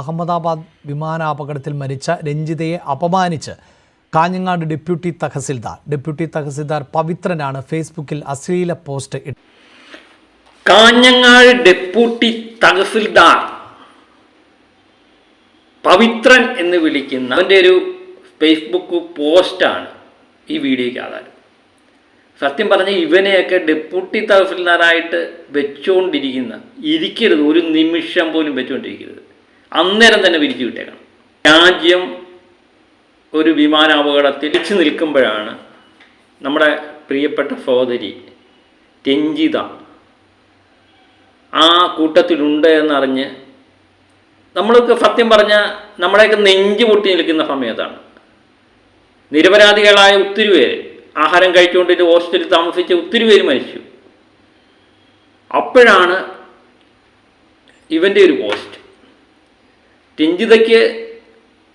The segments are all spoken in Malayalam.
അഹമ്മദാബാദ് വിമാനാപകടത്തിൽ മരിച്ച രഞ്ജിതയെ അപമാനിച്ച് കാഞ്ഞങ്ങാട് ഡെപ്യൂട്ടി തഹസിൽദാർ. ഡെപ്യൂട്ടി തഹസിൽദാർ പവിത്രനാണ് ഫേസ്ബുക്കിൽ അശ്ലീല പോസ്റ്റ് ഇട്ടത്. കാഞ്ഞങ്ങാട് ഡെപ്യൂട്ടി തഹസിൽദാർ പവിത്രൻ എന്ന് വിളിക്കുന്ന അവന്റെ ഒരു ഫേസ്ബുക്ക് പോസ്റ്റാണ് ഈ വീഡിയോയ്ക്ക് ആധാരം സത്യം പറഞ്ഞ ഇവനെയൊക്കെ ഡെപ്യൂട്ടി തഹസിൽദാറായിട്ട് വെച്ചുകൊണ്ടിരിക്കുന്ന ഇരിക്കരുത് ഒരു നിമിഷം പോലും വെച്ചുകൊണ്ടിരിക്കരുത് അന്നേരം തന്നെ പിരിച്ചു വിട്ടേക്കണം. രാജ്യം ഒരു വിമാനാപകടത്തിൽ തിരിച്ചു നിൽക്കുമ്പോഴാണ് നമ്മുടെ പ്രിയപ്പെട്ട സഹോദരി രഞ്ജിത ആ കൂട്ടത്തിലുണ്ട് എന്നറിഞ്ഞ് നമ്മൾക്ക് സത്യം പറഞ്ഞാൽ നമ്മളെയൊക്കെ നെഞ്ചു പൊട്ടി നിൽക്കുന്ന സമയത്താണ്. നിരപരാധികളായ ഒത്തിരി പേര് ആഹാരം കഴിച്ചുകൊണ്ടിട്ട് ഹോസ്റ്റലിൽ താമസിച്ച ഒത്തിരി പേര് മരിച്ചു. അപ്പോഴാണ് ഇവന്റെ ഒരു പോസ്റ്റ്. രഞ്ജിതയ്ക്ക്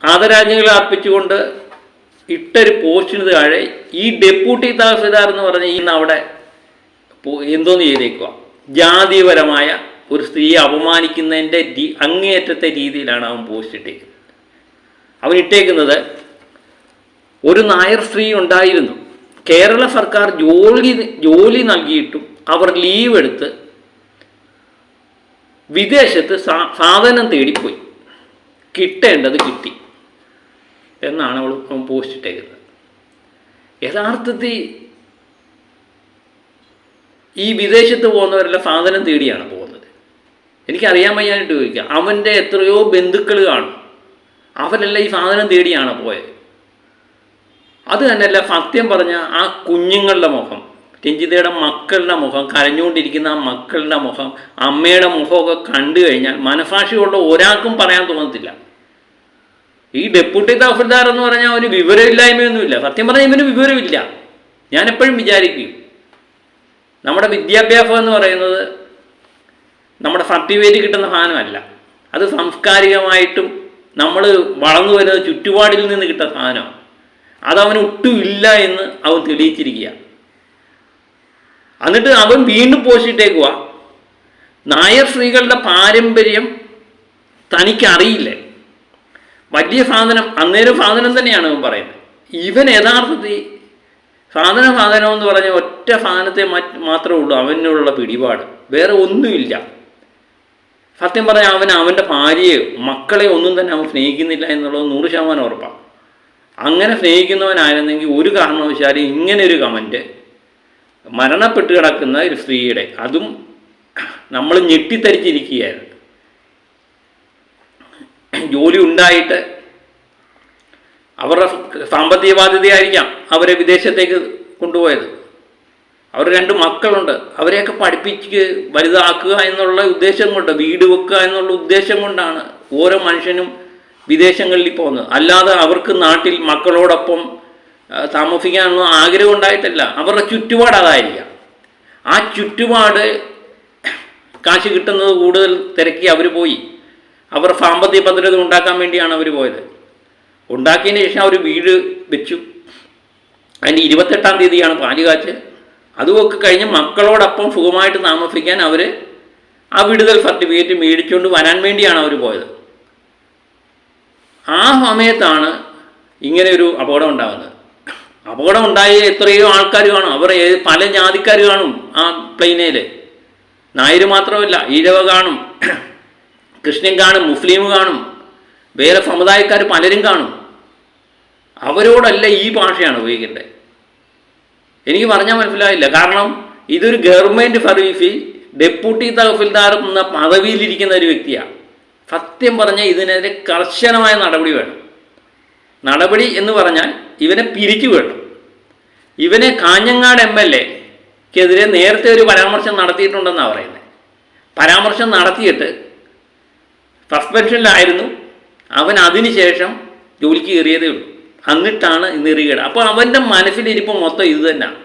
ആദരാജ്ഞികളെ അർപ്പിച്ചുകൊണ്ട് ഇട്ടൊരു പോസ്റ്റിന് താഴെ ഈ ഡെപ്യൂട്ടി തഹസിൽദാർ എന്ന് പറഞ്ഞ ഈ അവിടെ എന്തോന്ന് ചെയ്തേക്കുക ജാതിപരമായ ഒരു സ്ത്രീയെ അപമാനിക്കുന്നതിന്റെ അങ്ങേയറ്റത്തെ രീതിയിലാണ് അവൻ പോസ്റ്റ് ഇട്ടേക്കുന്നത്. അവൻ ഇട്ടേക്കുന്നത് ഒരു നായർ സ്ത്രീ ഉണ്ടായിരുന്നു. കേരള സർക്കാർ ജോലി ജോലി നൽകിയിട്ടും അവർ ലീവ് എടുത്ത് വിദേശത്ത് സാധനം തേടിപ്പോയി. കിട്ടേണ്ടത് കിട്ടി എന്നാണ് അവൾ പോസ്റ്റ് ഇട്ടേക്കുന്നത്. യഥാർത്ഥത്തിൽ ഈ വിദേശത്ത് പോകുന്നവരെല്ലാം സാധനം തേടിയാണ് പോകുന്നത്. എനിക്കറിയാൻ വയ്യാനായിട്ട് ചോദിക്കുക അവന്റെ എത്രയോ ബന്ധുക്കൾ കാണും. അവരെല്ലാം ഈ സാധനം തേടിയാണ് പോയത്. അത് തന്നെയല്ല സത്യം പറഞ്ഞ ആ കുഞ്ഞുങ്ങളുടെ മുഖം രഞ്ജിതയുടെ മക്കളുടെ മുഖം കരഞ്ഞുകൊണ്ടിരിക്കുന്ന ആ മക്കളുടെ മുഖം അമ്മയുടെ മുഖമൊക്കെ കണ്ടു കഴിഞ്ഞാൽ മനസാക്ഷിയുള്ള ഒരാൾക്കും പറയാൻ തോന്നത്തില്ല. ഈ ഡെപ്യൂട്ടി തഹസിൽദാർ എന്ന് പറഞ്ഞാൽ അവന് വിവരമില്ലായ്മയൊന്നുമില്ല. സത്യം പറഞ്ഞാൽ ഇവന് വിവരമില്ല. ഞാൻ എപ്പോഴും വിചാരിക്കും. നമ്മുടെ വിദ്യാഭ്യാസം എന്ന് പറയുന്നത് നമ്മുടെ സർട്ടിഫിക്കറ്റ് കിട്ടുന്ന സാധനമല്ല. അത് സാംസ്കാരികമായിട്ടും നമ്മൾ വളർന്നു വരുന്നത് ചുറ്റുപാടിൽ നിന്ന് കിട്ടുന്ന സാധനമാണ്. അതവന് ഒട്ടും ഇല്ല എന്ന് അവൻ തെളിയിച്ചിരിക്കുക. എന്നിട്ട് അവൻ വീണ്ടും പോസ്റ്റിട്ടേക്കുക നായർ സ്ത്രീകളുടെ പാരമ്പര്യം തനിക്കറിയില്ലേ. വലിയ സാധനം അന്നേരം സാധനം തന്നെയാണ് അവൻ പറയുന്നത്. ഇവൻ യഥാർത്ഥത്തിൽ സാധന സാധനം എന്ന് പറഞ്ഞ ഒറ്റ സാധനത്തെ മാത്രമേ ഉള്ളൂ അവനുള്ള പിടിപാട്. വേറെ ഒന്നുമില്ല. സത്യം പറഞ്ഞാൽ അവൻ അവന്റെ ഭാര്യയെ മക്കളെ ഒന്നും തന്നെ അവൻ സ്നേഹിക്കുന്നില്ല എന്നുള്ളത് നൂറ് ശതമാനം ഉറപ്പാണ് അങ്ങനെ സ്നേഹിക്കുന്നവനായിരുന്നെങ്കിൽ ഒരു കാരണവശാലും ഇങ്ങനെ ഒരു കമന്റ് മരണപ്പെട്ട് കിടക്കുന്ന ഒരു സ്ത്രീയുടെ അതും നമ്മൾ ഞെട്ടിത്തരിച്ചിരിക്കുകയായിരുന്നു. ജോലി ഉണ്ടായിട്ട് അവരുടെ സാമ്പത്തിക ബാധ്യതയായിരിക്കാം അവരെ വിദേശത്തേക്ക് കൊണ്ടുപോയത്. അവർ രണ്ട് മക്കളുണ്ട്. അവരെയൊക്കെ പഠിപ്പിച്ച് വലുതാക്കുക എന്നുള്ള ഉദ്ദേശം കൊണ്ട് വീട് വെക്കുക എന്നുള്ള ഉദ്ദേശം കൊണ്ടാണ് ഓരോ മനുഷ്യനും വിദേശങ്ങളിൽ പോകുന്നത്. അല്ലാതെ അവർക്ക് നാട്ടിൽ മക്കളോടൊപ്പം താമസിക്കാനൊന്നും ആഗ്രഹം ഉണ്ടായിട്ടല്ല. അവരുടെ ചുറ്റുപാട് അതായിരിക്കാം. ആ ചുറ്റുപാട് കാശ് കിട്ടുന്നത് കൂടുതൽ തിരക്കി അവർ പോയി. അവർ സാമ്പത്തിക ഭദ്രത ഉണ്ടാക്കാൻ വേണ്ടിയാണ് അവർ പോയത്. ഉണ്ടാക്കിയതിന് ശേഷം അവർ വീട് വെച്ചു. അതിന്റെ ഇരുപത്തെട്ടാം തീയതിയാണ് പാലുകാച്ച് അതുമൊക്കെ കഴിഞ്ഞ് മക്കളോടൊപ്പം സുഖമായിട്ട് താമസിക്കാൻ അവർ ആ വിടുതൽ സർട്ടിഫിക്കറ്റ് മേടിച്ചുകൊണ്ട് വരാൻ വേണ്ടിയാണ് അവർ പോയത്. ആ സമയത്താണ് ഇങ്ങനെ ഒരു അപകടം ഉണ്ടാകുന്നത്. അപകടം ഉണ്ടായ എത്രയോ ആൾക്കാർ കാണും. അവർ പല ജാതിക്കാർ കാണും ആ പ്ലെയിനേൽ നായർ മാത്രമല്ല ഈഴവ കാണും. ക്രിസ്ത്യൻ കാണും മുസ്ലിം കാണും വേറെ സമുദായക്കാർ പലരും കാണും. അവരോടല്ല ഈ ഭാഷയാണ് ഉപയോഗിക്കേണ്ടത്. എനിക്ക് പറഞ്ഞാൽ മനസ്സിലായില്ല. കാരണം ഇതൊരു ഗവൺമെന്റ് സർവീസിൽ ഡെപ്യൂട്ടി തഹസിൽദാർ എന്ന പദവിയിലിരിക്കുന്ന ഒരു വ്യക്തിയാണ് സത്യം പറഞ്ഞാൽ ഇതിനെതിരെ കർശനമായ നടപടി വേണം. നടപടി എന്ന് പറഞ്ഞാൽ ഇവനെ പിരിച്ചു വേണം. ഇവനെ കാഞ്ഞങ്ങാട് എം എൽ എക്കെതിരെ നേരത്തെ ഒരു പരാമർശം നടത്തിയിട്ടുണ്ടെന്നാണ് പറയുന്നത് പരാമർശം നടത്തിയിട്ട് സസ്പെൻഷനിലായിരുന്നു അവൻ അതിനുശേഷം ജോലിക്ക് കയറിയതേ ഉള്ളൂ. എന്നിട്ടാണ് നെറികേട് അപ്പോൾ അവന്റെ മനസ്സിലിരിപ്പം മൊത്തം ഇത് തന്നെയാണ്.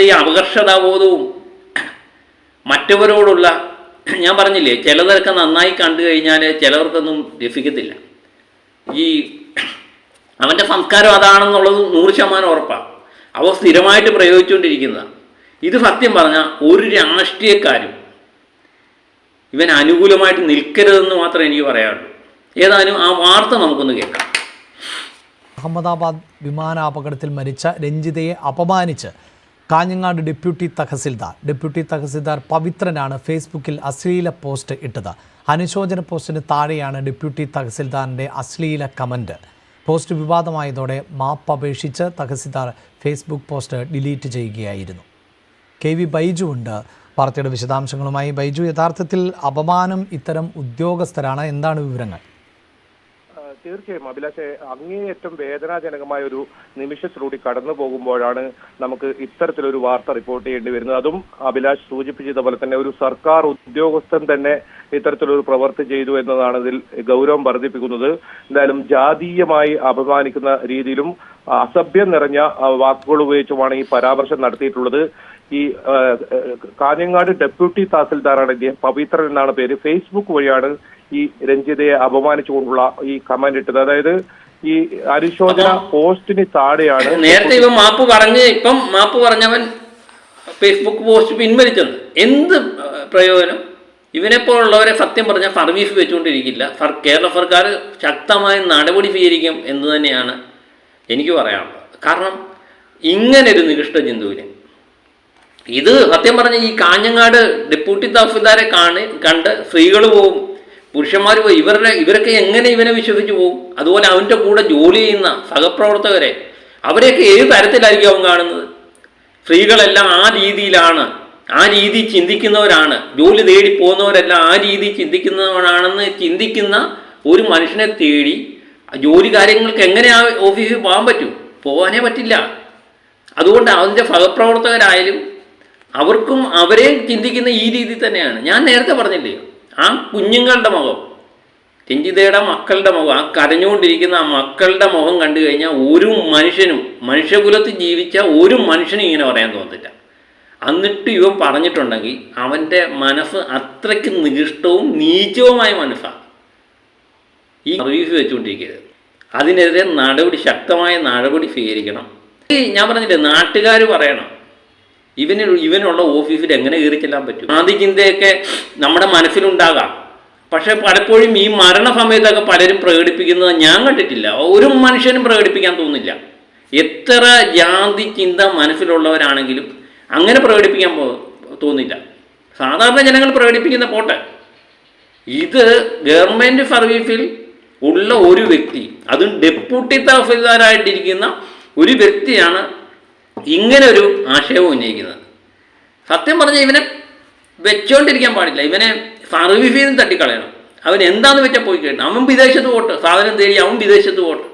ഈ അപകർഷതാബോധവും മറ്റവരോടുള്ള ഞാൻ പറഞ്ഞില്ലേ ചിലതൊക്കെ നന്നായി കണ്ടു കഴിഞ്ഞാൽ ചിലവർക്കൊന്നും രസിക്കത്തില്ല. ഈ അവന്റെ സംസ്കാരം അതാണെന്നുള്ളത് നൂറ് ശതമാനം ഉറപ്പാണ്. അവ സ്ഥിരമായിട്ട് പ്രയോഗിച്ചുകൊണ്ടിരിക്കുന്നതാണ്. ഇത് സത്യം പറഞ്ഞാൽ ഒരു രാഷ്ട്രീയക്കാരും ഇവൻ അനുകൂലമായിട്ട് നിൽക്കരുതെന്ന് മാത്രമേ എനിക്ക് പറയാനുള്ളൂ. ഏതായാലും ആ വാർത്ത നമുക്കൊന്ന് കേൾക്കാം. അഹമ്മദാബാദ് വിമാനാപകടത്തിൽ മരിച്ച രഞ്ജിതയെ അപമാനിച്ച് കാഞ്ഞങ്ങാട് ഡെപ്യൂട്ടി തഹസിൽദാർ. ഡെപ്യൂട്ടി തഹസിൽദാർ പവിത്രനാണ് ഫേസ്ബുക്കിൽ അശ്ലീല പോസ്റ്റ് ഇട്ടത്. അനുശോചന പോസ്റ്റിന് താഴെയാണ് ഡെപ്യൂട്ടി തഹസിൽദാറിന്റെ അശ്ലീല കമന്റ് പോസ്റ്റ് വിവാദമായതോടെ മാപ്പ് അപേക്ഷിച്ച് തഹസിൽദാർ ഫേസ്ബുക്ക് പോസ്റ്റ് ഡിലീറ്റ് ചെയ്യുകയായിരുന്നു. കെ വി ബൈജു ഉണ്ട്. വാർത്തയുടെ വിശദാംശങ്ങളുമായി ബൈജു. യഥാർത്ഥത്തിൽ അപമാനം ഇത്തരം ഉദ്യോഗസ്ഥരാണ്. എന്താണ് വിവരങ്ങൾ? തീർച്ചയായും അഭിലാഷെ അങ്ങേയറ്റം വേദനാജനകമായ ഒരു നിമിഷത്തിലൂടെ കടന്നു പോകുമ്പോഴാണ് നമുക്ക് ഇത്തരത്തിലൊരു വാർത്ത റിപ്പോർട്ട് ചെയ്യേണ്ടി വരുന്നത്. അതും അഭിലാഷ് സൂചിപ്പിച്ചതുപോലെ തന്നെ ഒരു സർക്കാർ ഉദ്യോഗസ്ഥൻ തന്നെ ഇത്തരത്തിലൊരു പ്രവൃത്തി ചെയ്തു എന്നതാണ് ഇതിൽ ഗൗരവം വർദ്ധിപ്പിക്കുന്നത്. എന്തായാലും ജാതീയമായി അപമാനിക്കുന്ന രീതിയിലും അസഭ്യം നിറഞ്ഞ വാക്കുകൾ ഉപയോഗിച്ചുമാണ് ഈ പരാമർശം നടത്തിയിട്ടുള്ളത്. ഈ കാഞ്ഞങ്ങാട് ഡെപ്യൂട്ടി തഹസിൽദാറാണ് ഇദ്ദേഹം പവിത്രൻ എന്നാണ് പേര്. ഫേസ്ബുക്ക് വഴിയാണ് ഈ രഞ്ജിതയെ അപമാനിച്ചുകൊണ്ടുള്ള ഈ കമന്റ് ഇട്ടത്. അതായത് ഈ അനുശോചന പോസ്റ്റിന് താഴെയാണ് നേരത്തെ ഇവ മാപ്പ് പറഞ്ഞ് ഇപ്പം മാപ്പ് പറഞ്ഞവൻ ഫേസ്ബുക്ക് പോസ്റ്റ് പിൻവലിച്ചത്. എന്ത് പ്രയോജനം? ഇവനെപ്പോലുള്ളവരെ സത്യം പറഞ്ഞ സർവീസ് വെച്ചുകൊണ്ടിരിക്കില്ല. സർ കേരള സർക്കാർ ശക്തമായ നടപടി സ്വീകരിക്കും എന്ന് തന്നെയാണ് എനിക്ക് പറയാനുള്ളത്. കാരണം ഇങ്ങനെ ഒരു നികൃഷ്ട ജന്തുവിനെ ഇത് സത്യം പറഞ്ഞ ഈ കാഞ്ഞങ്ങാട് ഡെപ്യൂട്ടി തഹസിൽദാരെ കാണി കണ്ട് സ്ത്രീകൾ പോവും പുരുഷന്മാർ പോയി ഇവരുടെ ഇവരൊക്കെ എങ്ങനെ ഇവനെ വിശ്വസിച്ച് പോവും? അതുപോലെ അവന്റെ കൂടെ ജോലി ചെയ്യുന്ന സഹപ്രവർത്തകരെ അവരെയൊക്കെ ഏത് തരത്തിലായിരിക്കും അവൻ കാണുന്നത്? സ്ത്രീകളെല്ലാം ആ രീതിയിലാണ് ആ രീതി ചിന്തിക്കുന്നവരാണ്. ജോലി തേടി പോകുന്നവരെല്ലാം ആ രീതി ചിന്തിക്കുന്നവരാണെന്ന് ചിന്തിക്കുന്ന ഒരു മനുഷ്യനെ തേടി ജോലി കാര്യങ്ങൾക്ക് എങ്ങനെ ആ ഓഫീസിൽ പോകാൻ പറ്റും? പോകാനേ പറ്റില്ല. അതുകൊണ്ട് അവന്റെ സഹപ്രവർത്തകരായാലും അവർക്കും അവരെ ചിന്തിക്കുന്ന ഈ രീതി തന്നെയാണ്. ഞാൻ നേരത്തെ പറഞ്ഞില്ലേ ആ കുഞ്ഞുങ്ങളുടെ മുഖം രഞ്ജിതയുടെ മക്കളുടെ മുഖം ആ കരഞ്ഞുകൊണ്ടിരിക്കുന്ന ആ മക്കളുടെ മുഖം കണ്ടു കഴിഞ്ഞാൽ ഒരു മനുഷ്യനും മനുഷ്യകുലത്തിൽ ജീവിച്ച ഒരു മനുഷ്യനും ഇങ്ങനെ പറയാൻ തോന്നത്തില്ല. എന്നിട്ട് ഇവ പറഞ്ഞിട്ടുണ്ടെങ്കിൽ അവന്റെ മനസ്സ് അത്രയ്ക്ക് നികൃഷ്ടവും നീചവുമായ മനസ്സാണ്. ഈ സർവീസ് വെച്ചുകൊണ്ടിരിക്കരുത്. അതിനെതിരെ നടപടി ശക്തമായ നടപടി സ്വീകരിക്കണം. ഞാൻ പറഞ്ഞില്ലേ നാട്ടുകാർ പറയണം ഇവന് ഇവനുള്ള ഓഫീസിൽ എങ്ങനെ കയറി ചെല്ലാൻ പറ്റും? ആദ്യ ചിന്തയൊക്കെ നമ്മുടെ മനസ്സിലുണ്ടാകാം. പക്ഷെ പലപ്പോഴും ഈ മരണ സമയത്തൊക്കെ പലരും പ്രകടിപ്പിക്കുന്നത് ഞാൻ കണ്ടിട്ടില്ല. ഒരു മനുഷ്യനും പ്രകടിപ്പിക്കാൻ തോന്നില്ല എത്ര ജാതി ചിന്ത മനസ്സിലുള്ളവരാണെങ്കിലും അങ്ങനെ പ്രകടിപ്പിക്കാൻ തോന്നില്ല. സാധാരണ ജനങ്ങൾ പ്രകടിപ്പിക്കുന്ന പോട്ടെ. ഇത് ഗവൺമെന്റ് സർവീസിൽ ഉള്ള ഒരു വ്യക്തി അതും ഡെപ്യൂട്ടി തഹസിൽദാരായിട്ടിരിക്കുന്ന ഒരു വ്യക്തിയാണ് ഇങ്ങനെ ഒരു ആശയവും ഉന്നയിക്കുന്നത്. സത്യം പറഞ്ഞാൽ ഇവനെ വെച്ചോണ്ടിരിക്കാൻ പാടില്ല. ഇവനെ സർവീസിൽ നിന്ന് തട്ടിക്കളയണം. അവൻ എന്താന്ന് വെച്ചാൽ പോയി കേട്ടു. അവൻ വിദേശത്ത് പോട്ട്. സാധനം തേടി അവൻ വിദേശത്ത് പോട്ട്.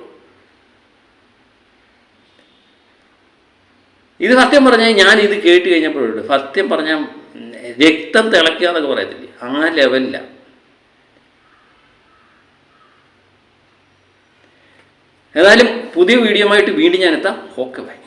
ഇത് സത്യം പറഞ്ഞാൽ ഞാൻ ഇത് കേട്ട് കഴിഞ്ഞപ്പോഴുണ്ട്. സത്യം പറഞ്ഞാൽ രക്തം തിളയ്ക്കുക എന്നൊക്കെ പറയത്തില്ലേ? ആ ലെവലില്ല ഏതായാലും പുതിയ വീഡിയോ ആയിട്ട് വീണ്ടും ഞാൻ എത്താം. Okay bye.